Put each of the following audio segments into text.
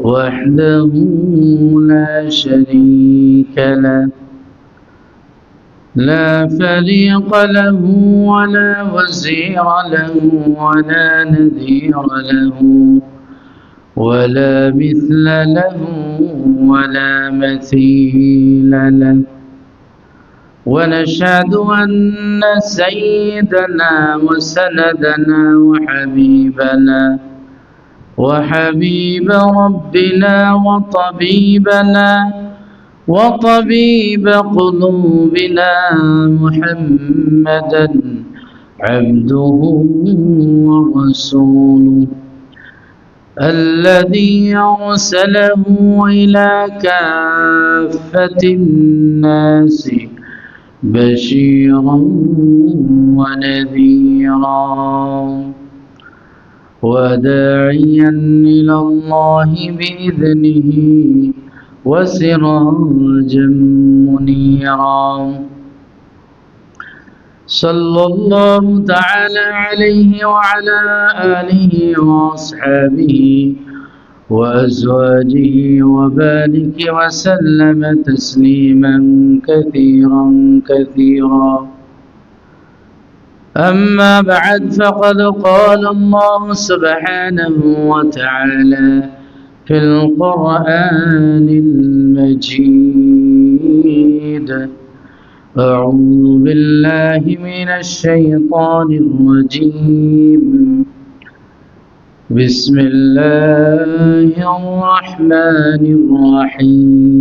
وحده لا شريك له لا فريق له ولا وزير له ولا نذير له ولا مثل له ولا مثيل له. ونشهد أن سيدنا وسندنا وحبيبنا وحبيب ربنا وطبيبنا وطبيب قلوبنا محمدا عبده ورسوله الذي أرسله إلى كافة الناس بشيرا ونذيرا وداعيا إلى الله بإذنه وسراجا منيرا. صلى الله تعالى عليه وعلى آله وأصحابه وأزواجه وبارك وسلم تسليما كثيرا كثيرا. أما بعد فقد قال الله سبحانه وتعالى في القرآن المجيد أعوذ بالله من الشيطان الرجيم. بسم الله الرحمن الرحيم.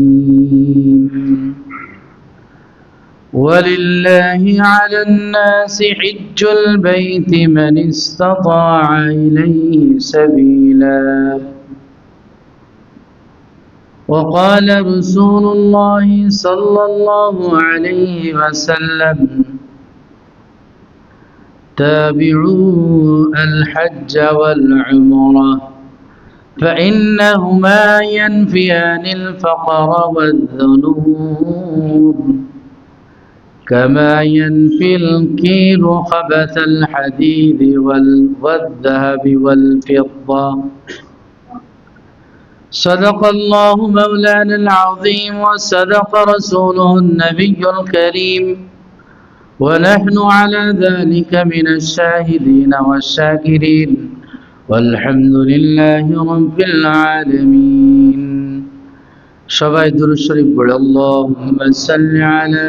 ولله على الناس حج البيت من استطاع إليه سبيلا. وقال رسول الله صلى الله عليه وسلم تابعوا الحج والعمرة فإنهما ينفيان الفقر والذنوب. كما ينفي الكيل خبث الحديد والذهب والفضة صدق الله مولانا العظيم وصدق رسوله النبي الكريم ونحن على ذلك من الشاهدين والشاكرين والحمد لله رب العالمين সবাই দুরুদ শরীফ পড়ে আল্লাহুম্মা সাল্লি আলা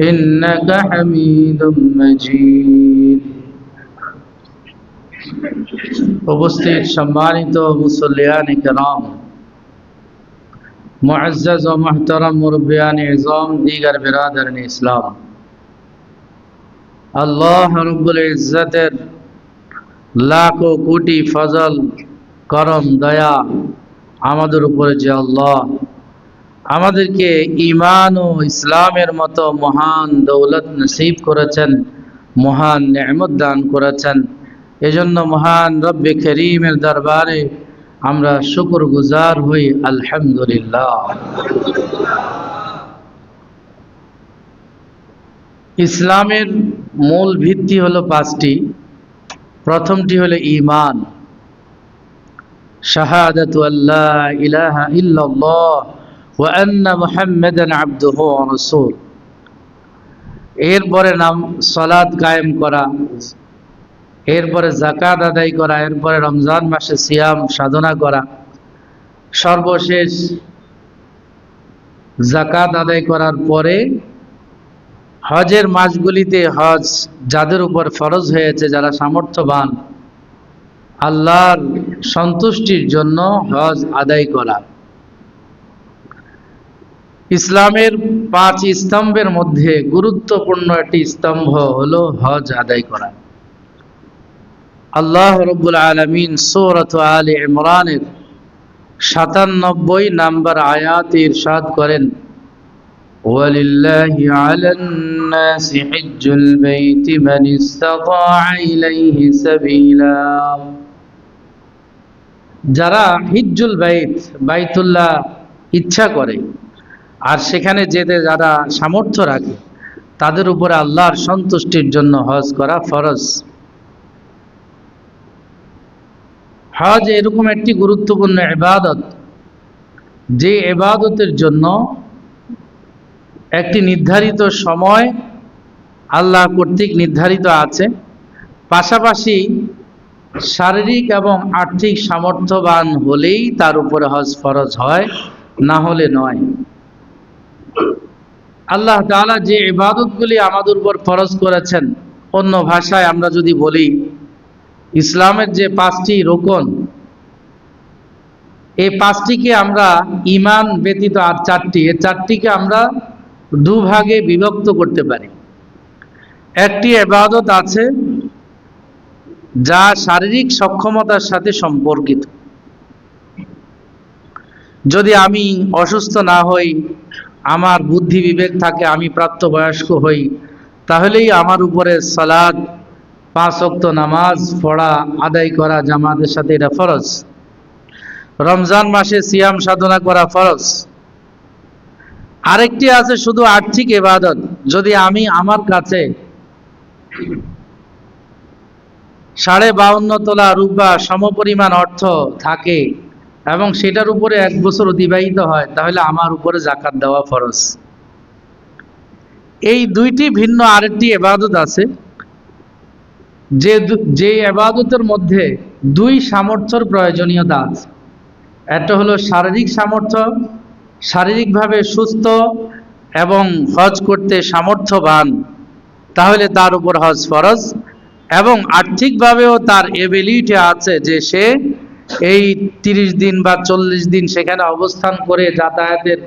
إنك حميد مجيد উপস্থিত সম্মানিত মুসল্লিয়ান کرام معزز و محترم মুরব্বিয়ান ইজম দিগার বিরাদারান ইসলাম আল্লাহ রব্বুল ইজ্জতের লাখ কোটি ফজল করম দয়া আমাদের উপরে যে আল্লাহ আমাদেরকে ইমান ও ইসলামের মতো মহান দৌলত নসিব করেছেন, মহান নেমত দান করেছেন। এজন্য মহান রব্বে করিমের দরবারে আমরা শুকুর গুজার হই, আলহামদুলিল্লাহ। ইসলামের মূল ভিত্তি হলো পাঁচটি। প্রথমটি হলো ইমান শাহাদাতু আল্লাহ ইলাহা ইল্লাল্লাহ। ওয়া আন্না মুহাম্মাদান আবদুহু রাসূল এরপরে নাম সালাত কায়েম করা, এরপরে জাকাত আদায় করা, এরপরে রমজান মাসে সিয়াম সাধনা করা, সর্বশেষ জাকাত আদায় করার পরে হজের মাসগুলিতে হজ যাদের উপর ফরজ হয়েছে, যারা সামর্থ্যবান, আল্লাহর সন্তুষ্টির জন্য হজ আদায় করা। ইসলামের পাঁচ স্তম্ভের মধ্যে গুরুত্বপূর্ণ একটি স্তম্ভ হলো হজ আদায় করা আল্লাহ রব্বুল আলমিন সৌরত আলী ইমরানের সাতানব্বই নাম্বার আয়াত ইরশাদ করেন ولله على الناس حج البيت من استطاع إليه سبيلا যারা হিজ্জুল বাইত বাইতুল্লাহ ইচ্ছা করে আর সেখানে যেতে যারা সামর্থ্য রাখে, তাদের উপরে আল্লাহর সন্তুষ্টির জন্য হজ করা ফরজ। হজ এরকম একটি গুরুত্বপূর্ণ এবাদত যে এবাদতের জন্য একটি নির্ধারিত সময় আল্লাহ কর্তৃক নির্ধারিত আছে। পাশাপাশি শারীরিক এবং আর্থিক সামর্থ্যবান হলেই তার উপরে হজ ফরজ হয়, না হলে নয়। আল্লাহ তাআলা যে ইবাদতগুলি আমাদের উপর ফরজ করেছেন, অন্য ভাষায় আমরা যদি বলি, ইসলামের যে পাঁচটি রোকন, এই পাঁচটিকে আমরা ইমান ব্যতীত আর চারটি, এই চারটিকে আমরা দুভাগে বিভক্ত করতে পারি। একটি এবাদত আছে যা শারীরিক সক্ষমতার সাথে সম্পর্কিত। যদি আমি অসুস্থ না হই আমার বুদ্ধি বিবেক থাকে, আমি প্রাপ্তবয়স্ক হই, তাহলেই আমার উপরে সালাদ পাঁচ অক্ত নামাজ পড়া, আদায় করা জামাতের সাথে এটা ফরজ। রমজান মাসে সিয়াম সাধনা করা ফরজ। আরেকটি আছে শুধু আর্থিক এবাদত যদি আমি আমার কাছে সাড়ে বাউন্ন তোলা রূপা সমপরিমাণ অর্থ থাকে এবং সেটার উপরে এক বছর অতিবাহিত হয়, তাহলে আমার উপরে জাকাত দেওয়া ফরজ। এই দুইটি ভিন্ন আরেকটি এবাদত আছে। যে যে এবাদতের মধ্যে দুই সামর্থ্যর প্রয়োজনীয়তা আছে। একটা হলো শারীরিক সামর্থ্য, শারীরিকভাবে সুস্থ এবং হজ করতে সামর্থ্যবান, তাহলে তার উপর হজ ফরজ এবং আর্থিকভাবেও তার এবিলিটি আছে যে সে এই তিরিশ দিন বা চল্লিশ দিন সেখানে অবস্থান করে যাতায়াতের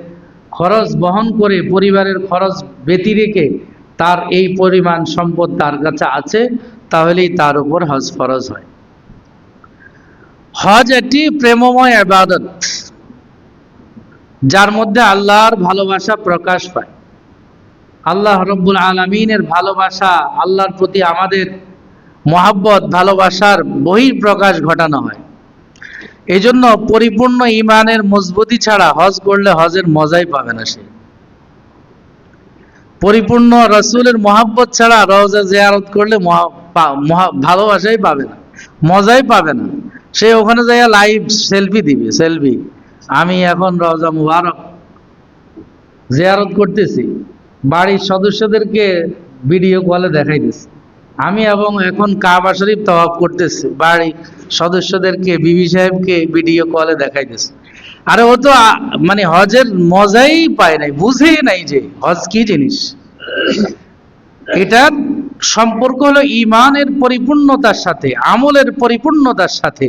খরচ বহন করে পরিবারের খরচ ব্যতি রেখে তার এই পরিমাণ সম্পদ তার কাছে আছে, তাহলেই তার উপর হজ ফরজ হয়। হজ একটি প্রেমময় আবাদত যার মধ্যে আল্লাহর ভালোবাসা প্রকাশ পায়। আল্লাহ রব্বুল আলমিনের ভালোবাসা, আল্লাহর প্রতি আমাদের মহাব্বত, ভালোবাসার বহির প্রকাশ ঘটানো হয়। এই জন্য পরিপূর্ণ ইমানের মজবুতি ছাড়া হজ করলে হজের মজাই পাবে না সে। পরিপূর্ণ রসুলের মহাব্বত ছাড়া রওজা জিয়ারত করলে ভালোবাসাই পাবে না, মজাই পাবে না। সে ওখানে যাইয়া লাইভ সেলফি দিবে সেলফি আমি এখন রওজা মুবারক জিয়ারত করতেছি, বাড়ির সদস্যদেরকে ভিডিও কলে দেখাই দেখাইতেছি। আমি এবং এখন কাবা শরীফ তওয়াফ করতেছি। বাড়ি সদস্যদেরকে, বিবি সাহেবকে ভিডিও কলে দেখাইতেছি। আরে ও তো মানে হজের মজাই পায় নাই, বুঝেই নাই যে হজ কি জিনিস। এটার সম্পর্ক হলো ইমানের পরিপূর্ণতার সাথে, আমলের পরিপূর্ণতার সাথে।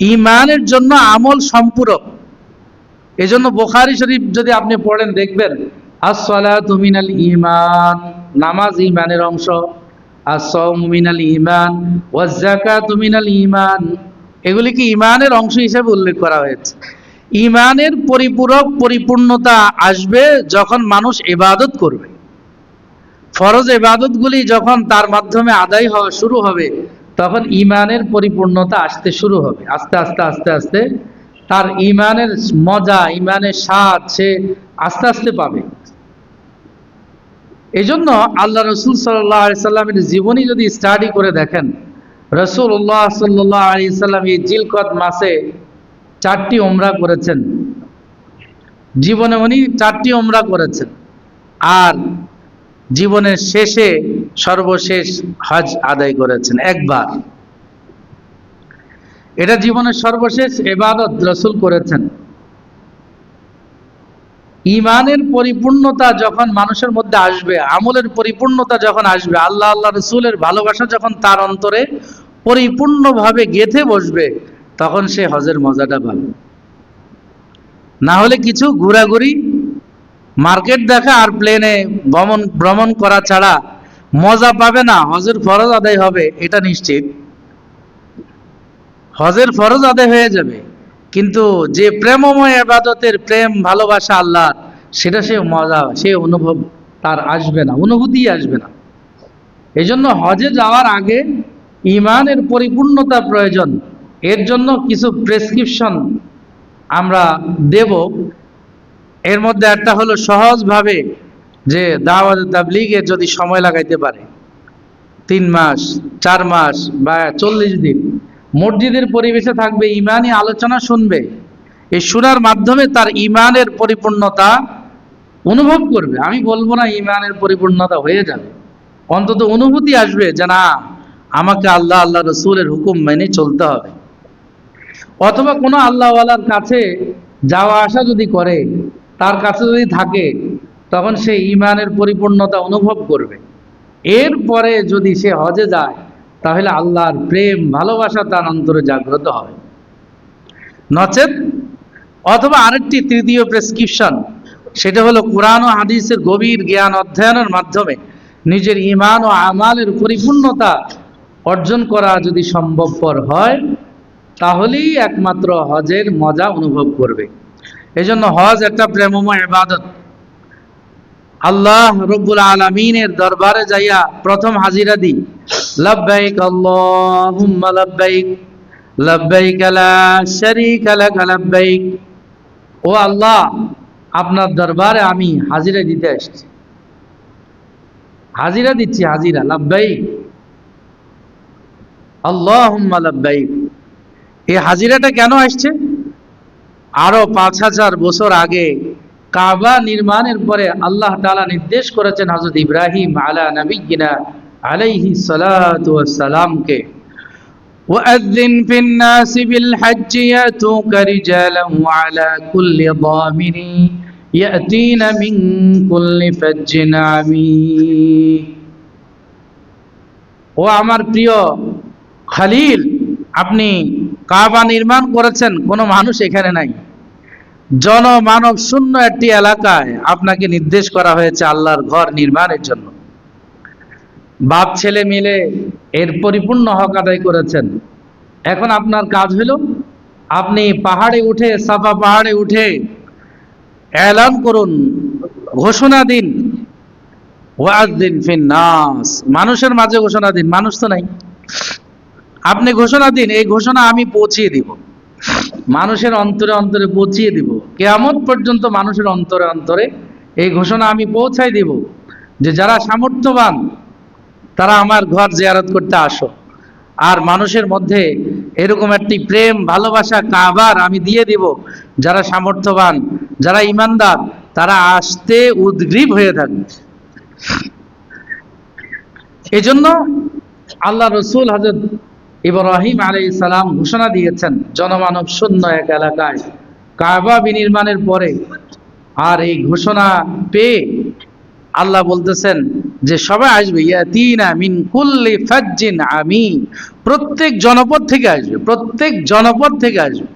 ইমানের জন্য আমল সম্পূরক। এজন্য বোখারি শরীফ যদি আপনি পড়েন, দেখবেন, আসসালাতু ঈমান নামাজ ইমানের অংশ। আস-সাওমু মিনাল ঈমান ওয়াজ যাকাতু মিনাল ঈমান। এগুলি কি ঈমানের অংশ হিসেবে উল্লেখ করা হয়েছে? ঈমানের পরিপূরক পরিপূর্ণতা আসবে যখন মানুষ ইবাদত করবে। ফরজ ইবাদতগুলি যখন তার মাধ্যমে আদায় হওয়া শুরু হবে, তখন ঈমানের পরিপূর্ণতা আসতে শুরু হবে। আস্তে আস্তে আস্তে আস্তে তার ইমানের মজা ইমানের স্বাদ সে আস্তে আস্তে পাবে। এই জন্য আল্লাহ রসুল সাল্লাহ আলি সাল্লামের জীবনী যদি স্টাডি করে দেখেন রসুল্লাহ সাল্লাহ আলি সাল্লাম এই জিলকত মাসে চারটি ওমরা করেছেন। জীবনে উনি চারটি ওমরা করেছেন। আর জীবনের শেষে সর্বশেষ হজ আদায় করেছেন একবার। এটা জীবনের সর্বশেষ এবাদত রসুল করেছেন। ইমানের পরিপূর্ণতা যখন মানুষের মধ্যে আসবে, আমলের পরিপূর্ণতা যখন আসবে, আল্লাহ আল্লাহ রসুলের ভালোবাসা যখন তার অন্তরে পরিপূর্ণভাবে গেথে বসবে, তখন সে হজের মজাটা পাবে। না হলে কিছু ঘোরাঘুরি, মার্কেট দেখা আর প্লেনে ভ্রমণ ভ্রমণ করা ছাড়া মজা পাবে না, হজের ফরজ আদায় হবে, এটা নিশ্চিত। হজের ফরজ আদায় হয়ে যাবে। কিন্তু যে প্রেমময় আবাদতের প্রেম, ভালোবাসা আল্লাহর সেটা সে মজা, সে অনুভব তার আসবে না অনুভূতি আসবে না। এই জন্য হজে যাওয়ার আগে ইমানের পরিপূর্ণতা প্রয়োজন। এর জন্য কিছু প্রেসক্রিপশন আমরা দেব। এর মধ্যে একটা হলো সহজভাবে যে দাওয়াত তাবলিগের যদি সময় লাগাইতে পারে, তিন মাস, চার মাস বা চল্লিশ দিন মসজিদের পরিবেশে থাকবে ইমানই আলোচনা শুনবে। এই শোনার মাধ্যমে তার ইমানের পরিপূর্ণতা অনুভব করবে। আমি বলব না ইমানের পরিপূর্ণতা হয়ে যাবে। অন্তত অনুভূতি আসবে যে না, আমাকে আল্লাহ আল্লাহ রসুলের হুকুম মেনে চলতে হবে। অথবা কোনো আল্লাহওয়ালার কাছে যাওয়া আসা যদি করে, তার কাছে যদি থাকে, তখন সে ইমানের পরিপূর্ণতা অনুভব করবে। এরপরে যদি সে হজে যায় তাহলে আল্লাহর প্রেম, ভালোবাসা তার অন্তরে জাগ্রত হবে। নচেত অথবা আরেকটি তৃতীয় প্রেসক্রিপশন সেটা হলো কোরআন ও হাদিসের গভীর জ্ঞান অধ্যয়নের মাধ্যমে নিজের ইমান ও আমালের পরিপূর্ণতা অর্জন করা যদি সম্ভবপর হয়, তাহলেই একমাত্র হজের মজা অনুভব করবে। এজন্য হজ একটা প্রেমময় ইবাদত। আল্লাহ রব্বুল আলমিনের দরবারে যাইয়া প্রথম হাজিরা দিই। লব্বাইক আল্লাহুম্মা লব্বাইক লব্বাইক লা শারীকা লাক লব্বাইক ও আল্লাহ, আপনার দরবারে আমি হাজিরা দিতে আসছি। হাজিরা দিচ্ছি, হাজিরা। লব্বাইক। আল্লাহুম্মা লব্বাইক। এই হাজিরাটা কেন আসছে? আরও পাঁচ হাজার বছর আগে কাবা নির্মাণের পরে আল্লাহ তালা নির্দেশ করেছেন হজরত ইব্রাহিম আলা নবীনা আলাইহি সালামকে وأذن في الناس بالحج يأتوك رجالا وعلى كل ضامر يأتين من كل فج عميق ও আমার প্রিয় খালিল আপনি কাবা নির্মাণ করেছেন কোনো মানুষ এখানে নাই জনমানব শূন্য একটি এলাকায় আপনাকে নির্দেশ করা হয়েছে আল্লাহর ঘর নির্মাণের জন্য বাপ, ছেলে মিলে এর পরিপূর্ণ হক আদায় করেছেন। এখন আপনার কাজ হলো, আপনি পাহাড়ে উঠে, সাফা পাহাড়ে উঠে এলান করুন, ঘোষণা দিন। ওয়াজ দিন ফিন নাস মানুষের মাঝে ঘোষণা দিন, মানুষ তো নাই। আপনি ঘোষণা দিন, এই ঘোষণা আমি পৌঁছিয়ে দিব। মানুষের অন্তরে অন্তরে পৌঁছিয়ে দিব। কেয়ামত পর্যন্ত মানুষের অন্তরে অন্তরে এই ঘোষণা আমি পৌঁছাই দিব যে যারা সামর্থ্যবান তারা আমার ঘর জিয়ারত করতে আসো। আর মানুষের মধ্যে এরকম একটি প্রেম, ভালোবাসা, কাবার আমি দিয়ে দিব। যারা সামর্থ্যবান, যারা ইমানদার, তারা আসতে উদ্গ্রীব হয়ে থাকবে। এজন্য আল্লাহ রসুল হাজর ইব্রাহিম আলাই সালাম ঘোষণা দিয়েছেন, জনমানব শূন্য এক এলাকায়। কাবা বিনির্মাণের পরে আর এই ঘোষণা পেয়ে আল্লাহ বলতেছেন যে সবাই আসবে, ইয়াতিনা মিন কুল্লি ফাজ্জিন আমি প্রত্যেক জনপদ থেকে আসবে, প্রত্যেক জনপদ থেকে আসবে।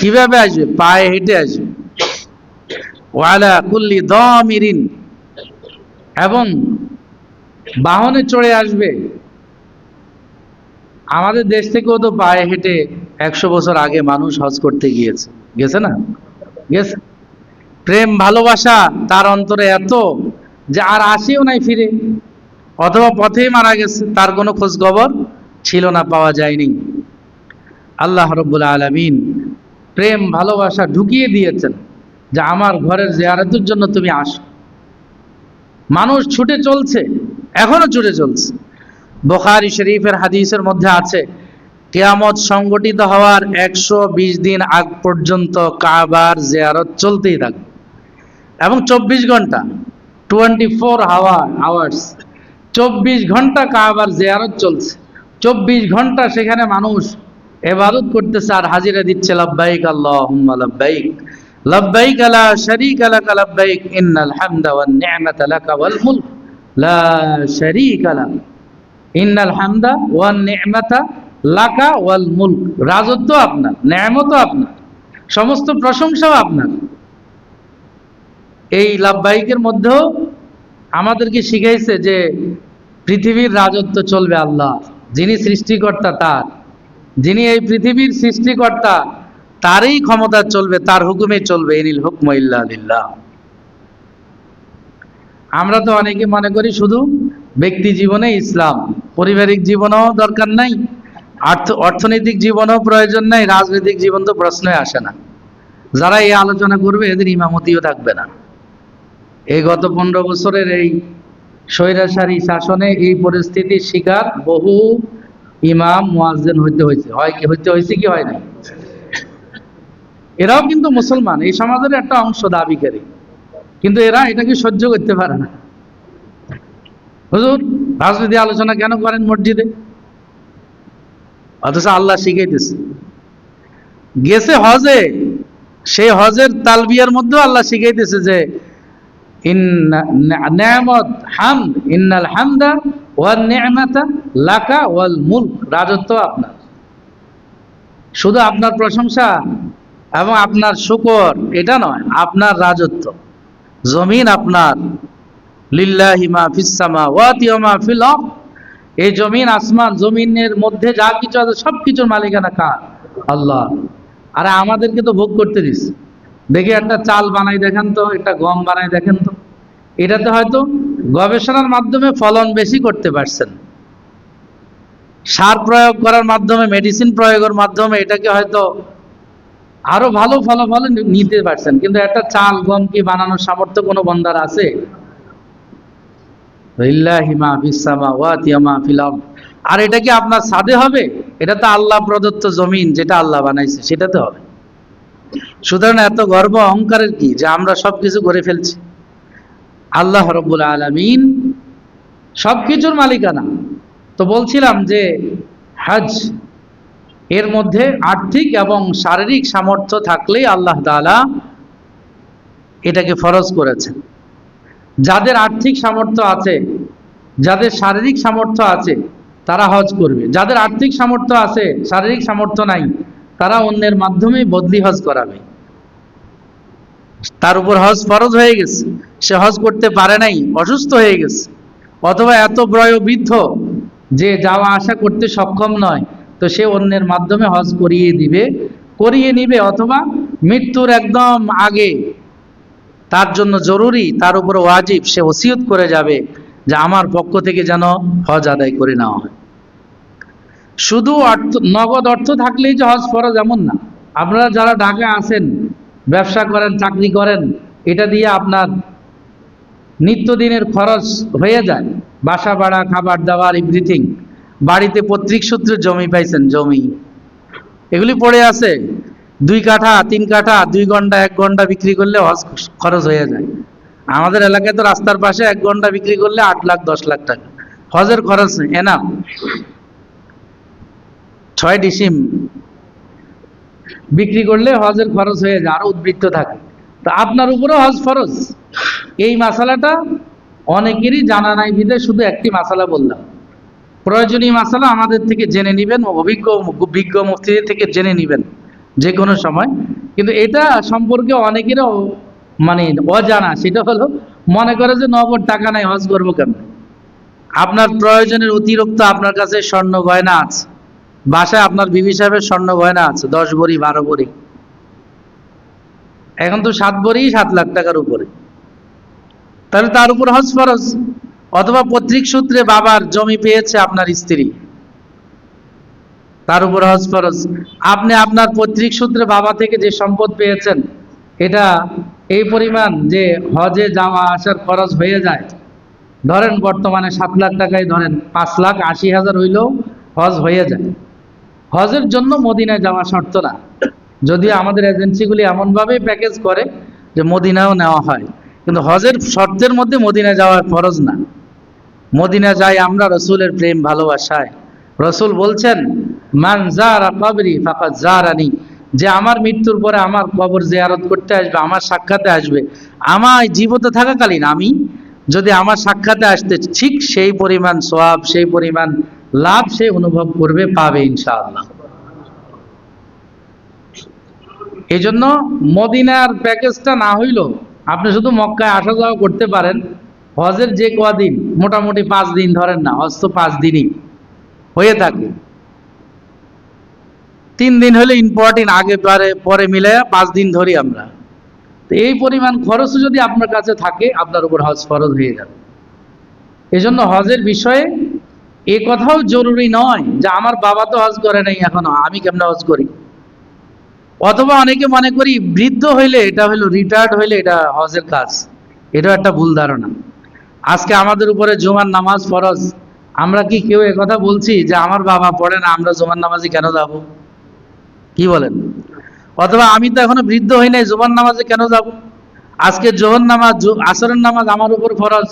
কীভাবে আসবে? পায়ে হেঁটে আসবে। ওয়ালা কুল্লি দমিরিন। এবং বাহনে চড়ে আসবে। আমাদের দেশ থেকেও তো পায়ে হেঁটে একশো বছর আগে মানুষ হজ করতে গিয়েছে। গেছে না? গেছে। প্রেম ভালোবাসা তার অন্তরে এত যে আর আসেও নাই ফিরে। অথবা পথেই মারা গেছে, তার কোনো খোঁজখবর ছিল না, পাওয়া যায়নি। আল্লাহ রব্বুল আলমিন প্রেম, ভালোবাসা ঢুকিয়ে দিয়েছেন যে আমার ঘরের জেয়ারতের জন্য তুমি আসো। মানুষ ছুটে চলছে, এখনও ছুটে চলছে। বোখারি শরীফের হাদিসের মধ্যে আছে, কেয়ামত সংগঠিত হওয়ার একশো বিশ দিন আগ পর্যন্ত কাবার জেয়ারত চলতেই থাকবে। এবং চব্বিশ ঘণ্টা টোয়েন্টি ফোর আওয়ার আওয়ার্স চব্বিশ ঘণ্টা কাবার জিয়ারত চলছে। চব্বিশ ঘণ্টা সেখানে মানুষ এবাদত করতেছে আর হাজিরা দিচ্ছে, লাব্বাইক আল্লাহ লাব্বাইক লাব্বাইক আলা শরীক আলাক লাব্বাইক ইন্নাল হামদা ওয়ান নি'মাতা লাকা ওয়াল লা শরীক লাক ইন্নাল হামদা ওয়ান নি'মাতা লাকা ওয়াল মুলক। রাজত্ব আপনার নেয়ামতও আপনার, সমস্ত প্রশংসাও আপনার। এই লাভবাহিকের মধ্যেও আমাদেরকে শিখাইছে যে পৃথিবীর রাজত্ব চলবে আল্লাহ, যিনি সৃষ্টিকর্তা তার। যিনি এই পৃথিবীর সৃষ্টিকর্তা, তারই ক্ষমতা চলবে, তার হুকুমে চলবে। এনিল হুকম ইল্লা লিল্লাহ আমরা তো অনেকে মনে করি শুধু ব্যক্তি জীবনে ইসলাম, পারিবারিক জীবনও দরকার নাই অর্থ অর্থনৈতিক জীবনও প্রয়োজন নাই, রাজনৈতিক জীবন তো প্রশ্নই আসে না। যারা এই আলোচনা করবে, এদের ইমামতিও থাকবে না। এই গত পনেরো বছরের এই স্বৈরাচারী শাসনে এই পরিস্থিতির শিকার বহু ইমাম মুয়াজ্জিন হইতে হয়েছে হয় কি, হইতে হয়েছে কি, হয় না এরাও কিন্তু মুসলমান, এই সমাজের একটা অংশ দাবিকারী। কিন্তু এরা এটাকে সহ্য করতে পারে না। হুজুর রাজনীতি আলোচনা কেন করেন মসজিদে? অথচ আল্লাহ শিখাইতেছে। গেছে হজে, সেই হজের তালবিয়ার মধ্যেও আল্লাহ শিখাইতেছে যে রাজত্ব আপনার। শুধু আপনার প্রশংসা এবং আপনার শুকর, এটা নয়, আপনার রাজত্ব। জমিন আপনার। লিল্লাহি মা ফিস সামাওয়াতি ওয়া মা ফিল এই জমিন, আসমান, জমিনের মধ্যে যা কিছু আছে সব কিছুর মালিকানা কার? আল্লাহ। আরে আমাদেরকে তো ভোগ করতে দিস। দেখি একটা চাল বানাই দেখেন তো, একটা গম বানাই দেখেন তো। এটাতে হয়তো গবেষণার মাধ্যমে ফলন বেশি করতে পারছেন। সার প্রয়োগ করার মাধ্যমে মেডিসিন প্রয়োগের মাধ্যমে এটাকে হয়তো আরও ভালো ফলাফল নিতে পারছেন। কিন্তু একটা চাল, গম কি বানানোর সামর্থ্য কোনো বন্দার আছে। আর এটা কি আপনার সাদে হবে? এটা তো আল্লাহ প্রদত্ত জমিন যেটা আল্লাহ বানাইছে, সেটাতে হবে। সুতরাং এত গর্ব অহংকারের কি? যে আমরা সবকিছু করে ফেলছি। আল্লাহ রব্বুল আলামিন সবকিছুর মালিকানা। তো বলছিলাম যে হজ এর মধ্যে আর্থিক এবং শারীরিক সামর্থ্য থাকলেই আল্লাহ তাআলা এটাকে ফরজ করেছেন। যাদের আর্থিক সামর্থ্য আছে, যাদের শারীরিক সামর্থ্য আছে, তারা হজ করবে। যাদের আর্থিক সামর্থ্য আছে, শারীরিক সামর্থ্য নাই তারা অন্যের মাধ্যমে বদলি হজ করাবে। তার উপর হজ ফরজ হয়ে গেছে। সে হজ করতে পারে নাই, অসুস্থ হয়ে গেছে। অথবা এত ব্রয় বৃদ্ধ যে যাওয়া আসা করতে সক্ষম নয়, তো সে অন্যের মাধ্যমে হজ করিয়ে দিবে, করিয়ে নিবে অথবা মৃত্যুর একদম আগে তার জন্য জরুরি, তার উপর ওয়াজিব, সে ওসিয়ত করে যাবে যে আমার পক্ষ থেকে যেন হজ আদায় করে নেওয়া হয়। শুধু অর্থ, নগদ অর্থ থাকলেই যে হজ ফরজ এমন না। আপনারা যারা ঢাকা আছেন, ব্যবসা করেন, চাকরি করেন, এটা দিয়ে আপনার নিত্যদিনের খরচ হয়ে যায়। বাসা ভাড়া, খাবার দাবার এভরিথিং বাড়িতে পত্রিক সূত্রে জমি পাইছেন, জমি। এগুলি পড়ে আছে। দুই কাঠা, তিন কাঠা, দুই ঘণ্টা, এক ঘণ্টা বিক্রি করলে হজ খরচ হয়ে যায়। আমাদের এলাকায় তো রাস্তার পাশে এক ঘণ্টা বিক্রি করলে আট লাখ, দশ লাখ টাকা। হজের খরচ এনাম ছয় ডিসিম বিক্রি করলে হজের খরচ হয়ে যায়, আরও উদ্বৃত্ত থাকে। তা আপনার উপরেও হজ ফরজ। এই মাসালাটা অনেকেরই জানা নাই বিদে শুধু একটি মাসালা বললাম। প্রয়োজনীয় মাসালা আমাদের থেকে জেনে নিবেন অভিজ্ঞ বিজ্ঞ মুফতিদের থেকে জেনে নিবেন যে কোনো সময়। কিন্তু এটা সম্পর্কে অনেকেরও মানে অজানা, সেটা হলো মনে করে যে নগদ টাকা নাই, হজ করব কেন আপনার প্রয়োজনের অতিরিক্ত আপনার কাছে স্বর্ণ গয়না আছে। বাসায় আপনার বিবি সাহেবের স্বর্ণ গয়না আছে, দশ ভরি বারো ভরি এখন তো সাত ভরি সাত লাখ টাকার উপরে। তাহলে তার উপর হজ ফরজ, অথবা পৈতৃক সূত্রে বাবার জমি পেয়েছে আপনার স্ত্রী। তার উপর হজ ফরজ। আপনি আপনার পৈতৃক সূত্রে বাবা থেকে যে সম্পদ পেয়েছেন, এটা এই পরিমাণ যে হজে যাওয়া আসার খরচ হয়ে যায়, ধরেন বর্তমানে সাত লাখ টাকায় ধরেন পাঁচ লাখ আশি হাজার হইলেও হজ হয়ে যায়। হজের জন্য মদিনায় যাওয়া শর্ত না। যদিও আমাদের এজেন্সিগুলি এমনভাবে প্যাকেজ করে যে মদিনাও নেওয়া হয়। কিন্তু হজের শর্তের মধ্যে মদিনায় যাওয়া ফরজ না। মদিনা যাই আমরা রসুলের প্রেম ভালোবাসায়। রসুল বলছেন, মান জারা কবরি ফাকাত জারানি। যে আমার মৃত্যুর পরে আমার কবর জিয়ারত করতে আসবে, আমার সাক্ষাতে আসবে। আমার জীবিত থাকাকালীন আমি যদি আমার সাক্ষাতে আসতে ঠিক সেই পরিমাণ সোয়াব সেই পরিমাণ লাভ সে অনুভব করবে, পাবে ইনশাআল্লাহ। এই জন্য মদিনার প্যাকেজটা না হইলেও আপনি শুধু মক্কায় আসা যাওয়া করতে পারেন। হজের যে কদিন, মোটামুটি পাঁচ দিন ধরেন না, হজ তো পাঁচ দিনই হয়ে থাকে। তিন দিন হলে ইম্পর্টেন্ট আগে, পরে পরে মিলে পাঁচ দিন ধরি আমরা। তো এই পরিমাণ খরচও যদি আপনার কাছে থাকে, আপনার উপর হজ ফরজ হয়ে যাবে। এই জন্য হজের বিষয়ে এ কথাও জরুরি নয় যে আমার বাবা তো হজ করে নাই এখনও, আমি কেমনে হজ করি? অথবা অনেকে মনে করি বৃদ্ধ হইলে এটা হলো রিটায়ার্ড হইলে এটা হজের কাজ, এটাও একটা ভুল ধারণা। আজকে আমাদের উপরে জুমার নামাজ ফরজ, আমরা কি কেউ কথা বলছি যে আমার বাবা পড়ে না, আমরা জুমার নামাজে কেন যাব? কি বলেন? অথবা আমি তো এখনও বৃদ্ধ হই নাই, জুমার নামাজে কেন যাব? আজকে জোহর নামাজ আসরের নামাজ আমার উপর ফরজ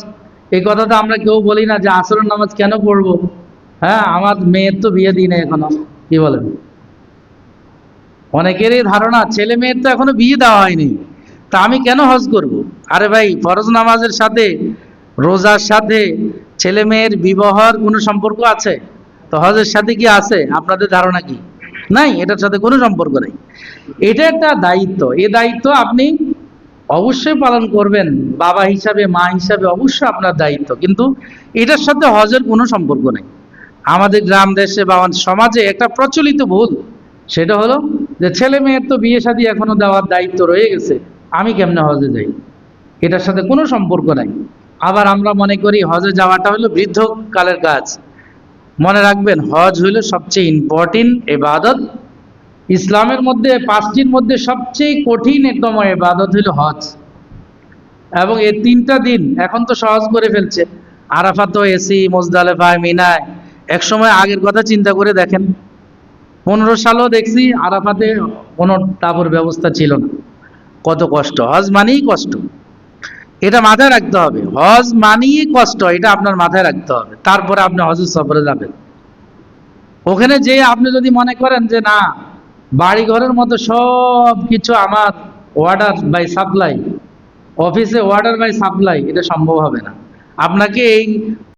এই কথাটা আমরা কেউ বলি না যে আসরের নামাজ কেন পড়ব? হ্যাঁ আমার মেয়ের তো বিয়ে দিই না এখনও, কি বলেন? অনেকেরই ধারণা, ছেলে মেয়ের তো এখনও বিয়ে দেওয়া হয়নি। তা আমি কেন হজ করব? আরে ভাই, ফরজ নামাজের সাথে, রোজার সাথে ছেলে মেয়ের বিবাহর কোনো সম্পর্ক আছে? তো হজের সাথে কি আছে? আপনাদের ধারণা কি? নাই, এটার সাথে কোনো সম্পর্ক নেই। এটা একটা দায়িত্ব। এ দায়িত্ব আপনি অবশ্যই পালন করবেন, বাবা হিসাবে, মা হিসাবে অবশ্যই আপনার দায়িত্ব। কিন্তু এটার সাথে হজের কোনো সম্পর্ক নেই। আমাদের গ্রাম, দেশে বা আমাদের সমাজে একটা প্রচলিত ভুল। সেটা হলো যে ছেলে মেয়ের তো বিয়ে শাদী এখনও দেওয়ার দায়িত্ব রয়ে গেছে, আমি কেমনে হজে যাই? এটার সাথে কোনো সম্পর্ক নাই। আবার আমরা মনে করি হজে যাওয়াটা হলো বৃদ্ধকালের কাজ। মনে রাখবেন, হজ হলো সবচেয়ে ইম্পর্টেন্ট এবাদত। ইসলামের মধ্যে, পাঁচটির মধ্যে সবচেয়ে কঠিন কঠিনতম এবাদত হলো হজ। এবং এই তিনটা দিন এখন তো সহজ করে ফেলছে। আরাফাত এসি মোজদালেফায় মিনায় এক সময় আগের কথা চিন্তা করে দেখেন। পনেরো সালও দেখছি আরাফাতে কোনো তাবর ব্যবস্থা ছিল না। কত কষ্ট, হজ মানেই কষ্ট। এটা মাথায় রাখতে হবে। হজ মানেই কষ্ট, এটা আপনার মাথায় রাখতে হবে। তারপরে আপনি হজের সফরে যাবেন। ওখানে যে আপনি যদি মনে করেন যে না বাড়ি ঘরের মতো সব কিছু আমার অর্ডার বাই সাপ্লাই অফিসে অর্ডার বাই সাপ্লাই এটা সম্ভব হবে না। আপনাকে এই